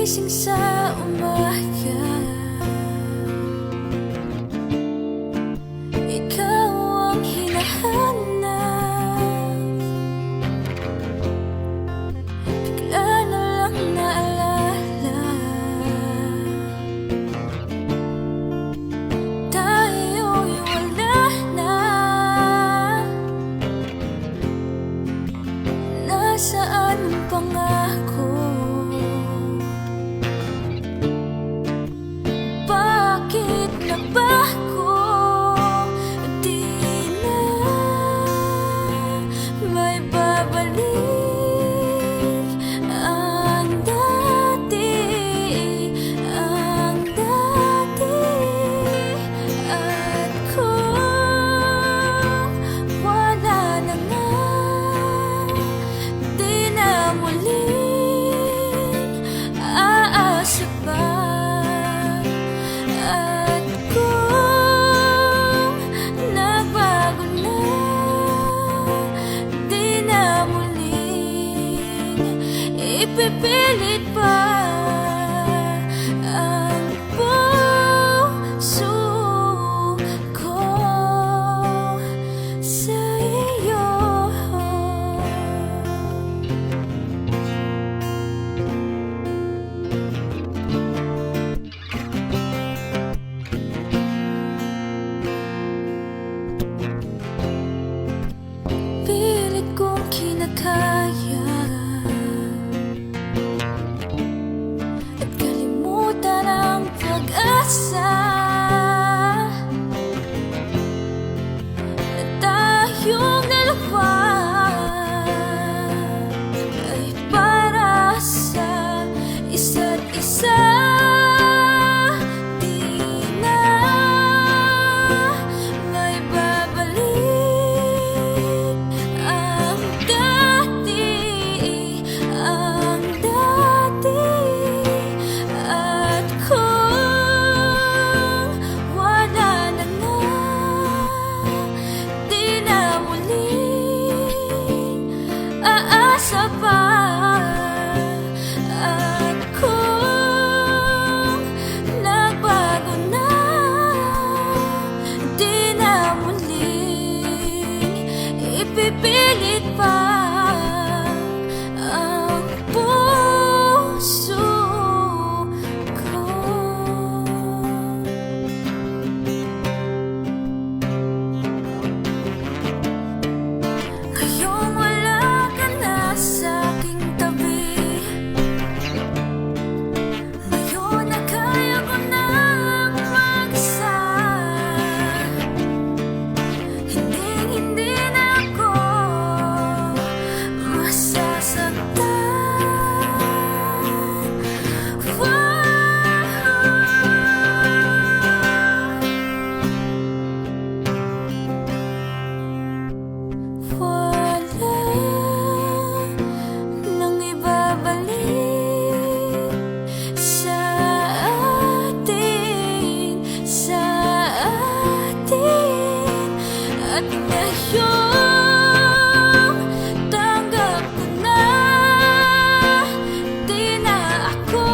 Gising sa umaga. Ikaw ang hinahanap. Bigla na lang naalala. Tayo'y wala na. Nasaan ang pangako? prepare it for a sound. 꽉꽉